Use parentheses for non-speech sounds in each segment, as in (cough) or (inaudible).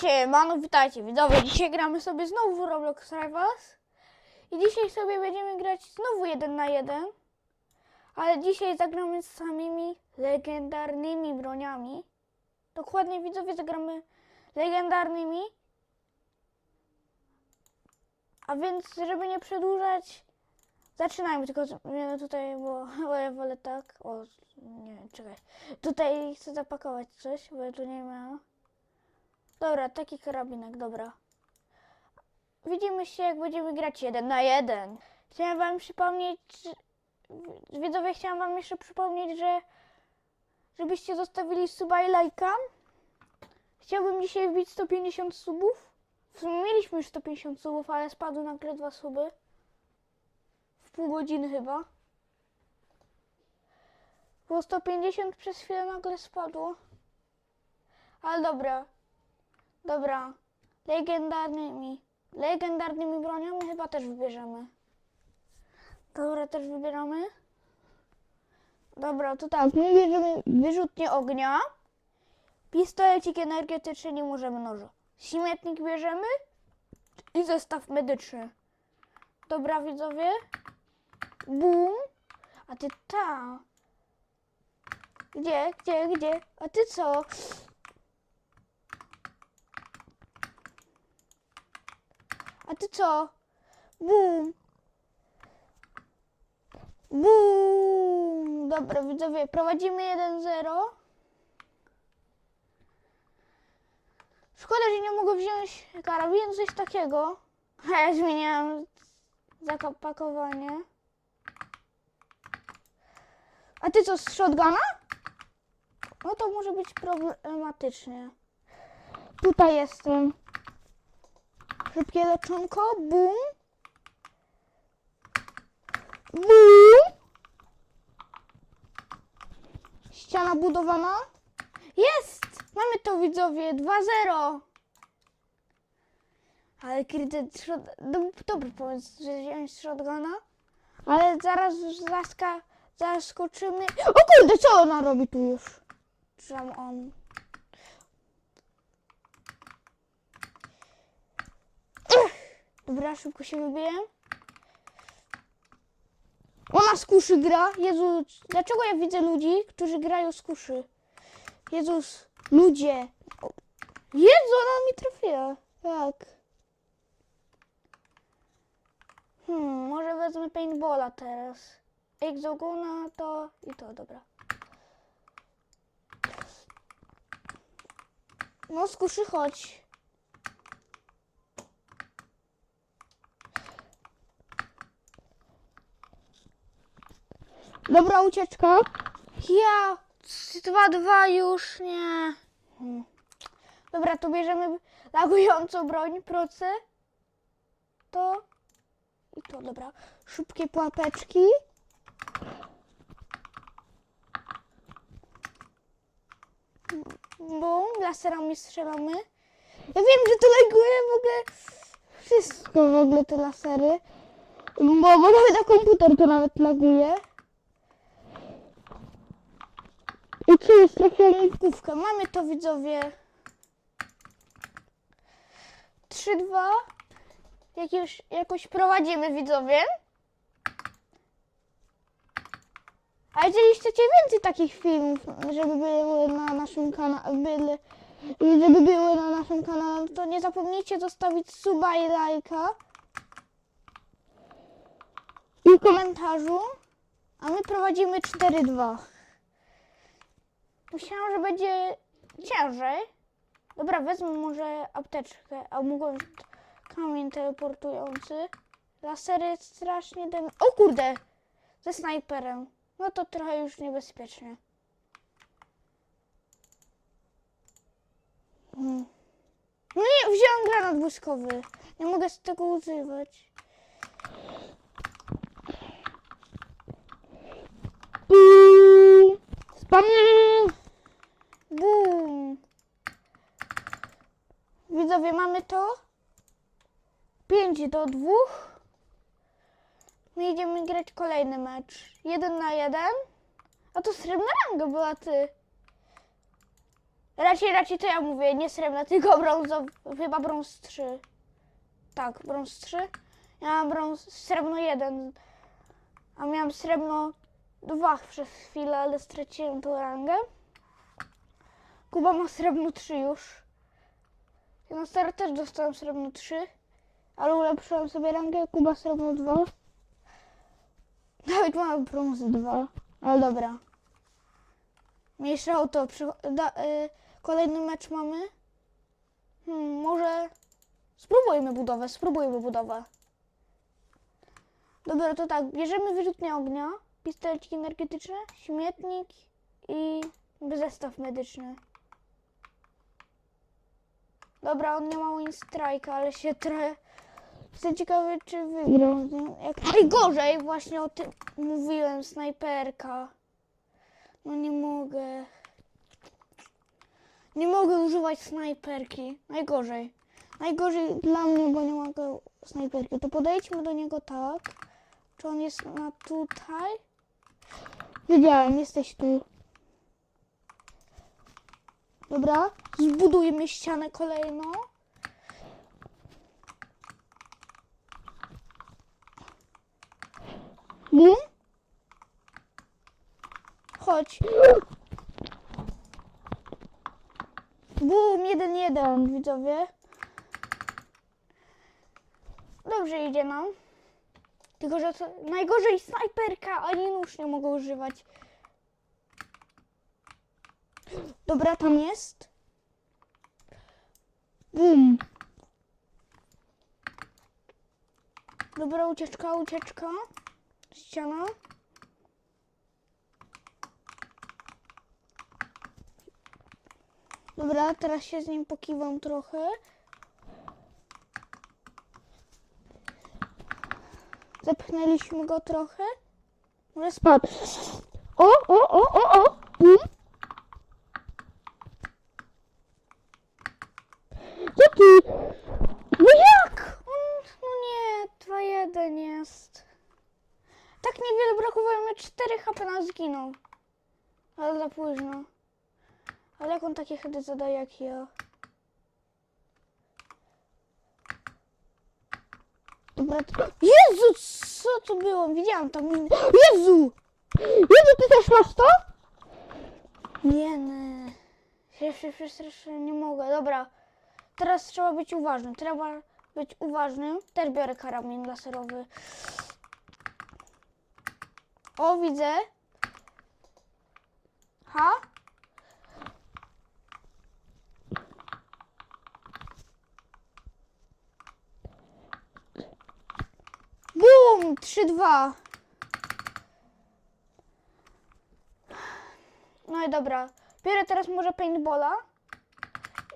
Siemano, witajcie widzowie. Dzisiaj gramy sobie znowu w Roblox Rivals. I dzisiaj sobie będziemy grać znowu jeden na jeden. Ale dzisiaj zagramy z samymi legendarnymi broniami. Dokładnie widzowie zagramy legendarnymi. A więc, żeby nie przedłużać, zaczynajmy. Tylko zmienię tutaj, bo, (laughs) bo ja wolę tak. O, nie, czekaj. Tutaj chcę zapakować coś, bo ja tu nie miałam. Dobra, taki karabinek, dobra. Widzimy się, jak będziemy grać jeden na jeden. Chciałem wam przypomnieć, widzowie, chciałam wam jeszcze przypomnieć, że żebyście zostawili suba i lajka. Chciałbym dzisiaj wbić 150 subów. W sumie mieliśmy już 150 subów, ale spadły nagle dwa suby. W pół godziny chyba. Było 150, przez chwilę nagle spadło. Ale dobra, Dobra, legendarnymi, legendarnymi broniami chyba też wybierzemy. Dobra, też wybieramy. Dobra, to tak, my bierzemy wyrzutnie ognia, pistolecik energetyczny, nie możemy noża. Śmietnik bierzemy i zestaw medyczny. Dobra, widzowie. Bum. A ty ta. Gdzie, gdzie, gdzie? A ty co? A ty co? Bum. Bum. Dobra, widzowie, prowadzimy 1-0. Szkoda, że nie mogę wziąć karabinu, coś takiego. A (laughs) ja zmieniałam zapakowanie. A ty co, z shotguna? No to może być problematycznie. Tutaj jestem. Szybkie leczonko, bum. Bum. Ściana budowana. Jest! Mamy to widzowie, 2-0. Ale shot- no, dobry pomysł, że wziąć shotguna. Ale zaraz zaska, zaskoczymy. O kurde, co ona robi tu już? Tam on? Dobra, szybko się wybiję. Ona z kuszy gra. Jezu, dlaczego ja widzę ludzi, którzy grają z kuszy? Jezus, ludzie. Jezu, ona mi trafiła. Jak? Hmm, może wezmę paintballa teraz. Exogona to i to, dobra. No, z kuszy chodź. Dobra ucieczka. Ja. 2-2 już nie. Hmm. Dobra, to bierzemy lagującą broń, proce. To. I to, dobra. Szybkie pułapeczki. Bum, laserami strzelamy. Ja wiem, że to laguje w ogóle wszystko w ogóle te lasery. Bo, bo nawet na komputer to nawet laguje. I co jest trafiona główka? Mamy to widzowie. 3-2. Jakieś, jakoś prowadzimy widzowie. A jeżeli chcecie więcej takich filmów, żeby były na naszym kanale, żeby były na naszym kanale, to nie zapomnijcie zostawić suba i lajka. I komentarzu. A my prowadzimy 4-2. Myślałam, że będzie ciężej. Dobra, wezmę może apteczkę, a wziąć kamień teleportujący. Lasery strasznie dem... O kurde! Ze snajperem. No to trochę już niebezpiecznie. Hmm. No nie, wziąłem granat błyskowy. Nie mogę z tego używać. Spam! Bum! Widzowie, mamy to. 5 do 2. My idziemy grać kolejny mecz. Jeden na jeden. A to srebrna ranga była ty. Raczej, raczej to ja mówię, nie srebrna, tylko brązowy, chyba brąz 3. Tak, brąz 3. Ja mam brąz, srebrno 1, a miałam srebrno 2 przez chwilę, ale straciłem tą rangę. Kuba ma srebrno 3 już. Ja na start też dostałem srebrno 3, ale ulepszyłem sobie rangę, Kuba srebrno 2. Nawet mam brąz 2, ale dobra. Mniejsza o to. Przy- da, y, kolejny mecz mamy. Hmm, może spróbujmy budowę, spróbujmy budowę. Dobra, to tak, bierzemy wyrzutnie ognia, pistoleciki energetyczne, śmietnik i zestaw medyczny. Dobra, on nie ma win strike, ale się trochę... Jestem ciekawy, czy wygrał. Jak najgorzej, właśnie o tym mówiłem, snajperka. No nie mogę. Nie mogę używać snajperki. Najgorzej. Najgorzej dla mnie, bo nie mogę snajperki. To podejdźmy do niego tak. Czy on jest na tutaj? Wiedziałem, jesteś tu. Dobra, zbudujmy ścianę kolejną. Bum. Chodź. Bum, jeden, jeden, widzowie. Dobrze idzie nam. Tylko, że to najgorzej snajperka, ani nóż nie mogę używać. Dobra, tam jest. Bum. Dobra, ucieczka, ucieczka. Ściana. Dobra, teraz się z nim pokiwam trochę. Zepchnęliśmy go trochę. Może spadł. O, o, o, o, o. Co ty? No jak? On, no nie, 2-1 jest. Tak niewiele brakowało, mi 4 HP na zginął. Ale za późno. Ale jak on takie hedy zadaje jak ja? Dobra. Jezu, co to było? Widziałam tam inny... Jezu! Jezu, ty też masz to? Nie, nie. Ja się nie mogę. Dobra, teraz trzeba być uważnym. Trzeba być uważnym. Też biorę karabin laserowy. O, widzę. Ha? Bum! 3-2. No i dobra. Biorę teraz może paintballa.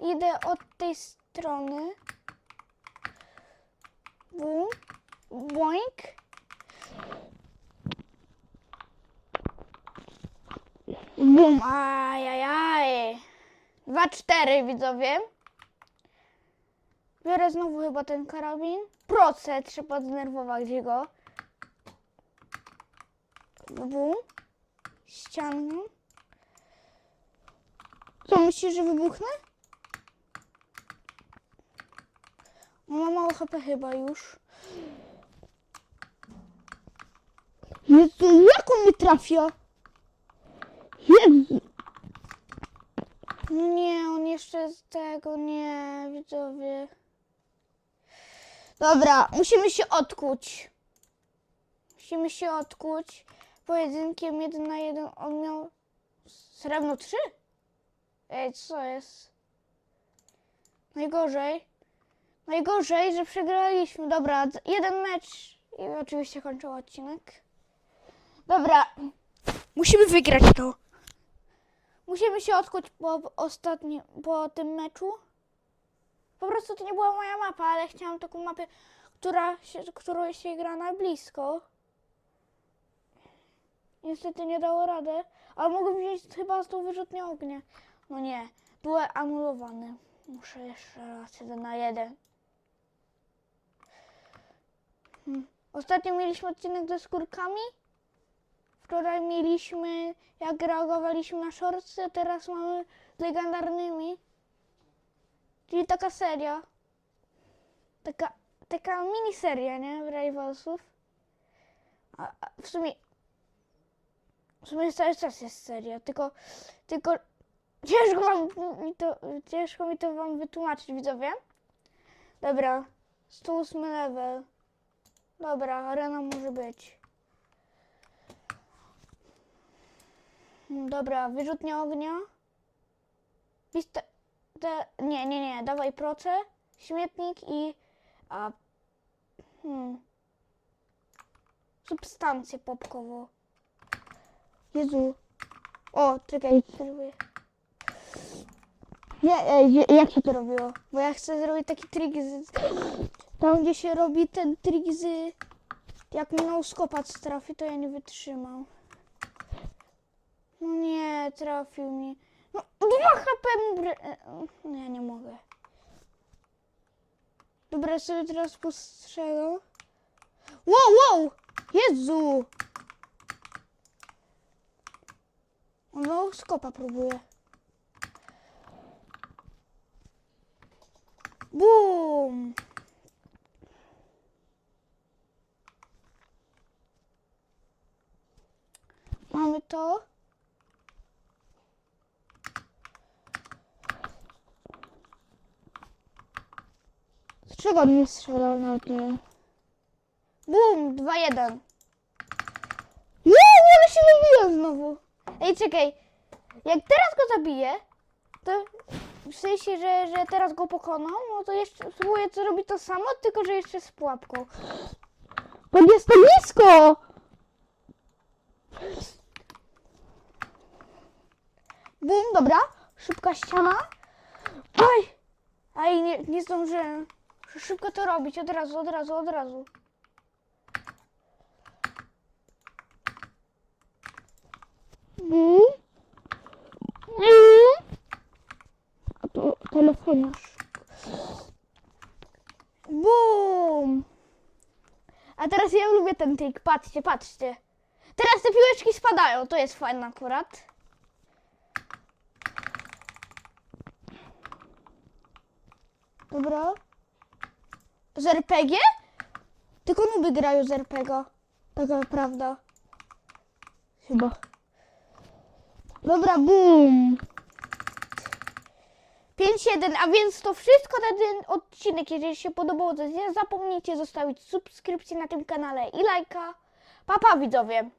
Idę od tej strony. Bum. Boink. Bum. Ajajaj. 2-4 widzowie. Biorę znowu chyba ten karabin. Proce, trzeba zdenerwować go. Bum. Ścianę. Co, myślisz, że wybuchnę? On ma mało HP chyba już. Jezu, jak on mnie trafia? Nie, on jeszcze z tego, nie, widzowie. Dobra, musimy się odkuć. Musimy się odkuć. Pojedynkiem jeden na jeden on miał srebrno 3? Ej, co jest? Najgorzej. Najgorzej, że przegraliśmy. Dobra, jeden mecz i oczywiście kończę odcinek. Dobra, musimy wygrać to. Musimy się odkuć po ostatnim, po tym meczu. Po prostu to nie była moja mapa, ale chciałam taką mapę, która się, którą się gra na blisko. Niestety nie dało rady, ale mogę wziąć chyba z tą wyrzutnią ognia. No nie, były anulowane. Muszę jeszcze raz jeden na jeden. Hmm. Ostatnio mieliśmy odcinek ze skórkami. Wczoraj mieliśmy, jak reagowaliśmy na shortsy, teraz mamy z legendarnymi. Czyli taka seria. Taka, taka miniseria, nie? Rivalsów. A, a w sumie w sumie cały czas jest seria, tylko, tylko ciężko wam mi to, ciężko mi to wam wytłumaczyć, widzowie. Dobra, 108 level. Dobra, arena może być. Dobra, wyrzutnia ognia. Te... Nie, nie, nie, dawaj proce, śmietnik i... A... Hmm. Substancję popkową. Jezu. O, czekaj, spróbuję. Nie, e, je- jak się to robiło? Bo ja chcę zrobić taki trik z... Tam, gdzie się robi ten trik z... Jak mi na trafi, to ja nie wytrzymam. Nie, trafił mnie. No, dwa HP mu... bre- e, No nie mogę. Dobra, sobie teraz postrzelam. Wow, wow! Jezu! No, skopa próbuje. Bum! Mamy to. Z czego on mnie strzelał nawet nie wiem. Bum! 2-1. Nie, nie, ale się nabiłem znowu. Ej, czekaj. Jak teraz go zabiję, to w sensie, że, że teraz go pokonam, no to jeszcze spróbuję co robić to samo, tylko że jeszcze z pułapką. Bo jest to blisko! Bum, dobra. Szybka ściana. Oj! Aj, nie, nie zdążyłem. Szybko to robić, od razu, od razu, od razu. Bum. Mm. A to telefoniarz. Bum! A teraz ja lubię ten trik. Patrzcie, patrzcie. Teraz te piłeczki spadają. To jest fajne akurat. Dobra. Z RPG? Tylko nuby grają z RPG. Taka prawda. Chyba. Dobra, boom. 5-1, a więc to wszystko na ten odcinek. Jeżeli się podobało, to nie zapomnijcie zostawić subskrypcji na tym kanale i lajka. Pa, pa widzowie!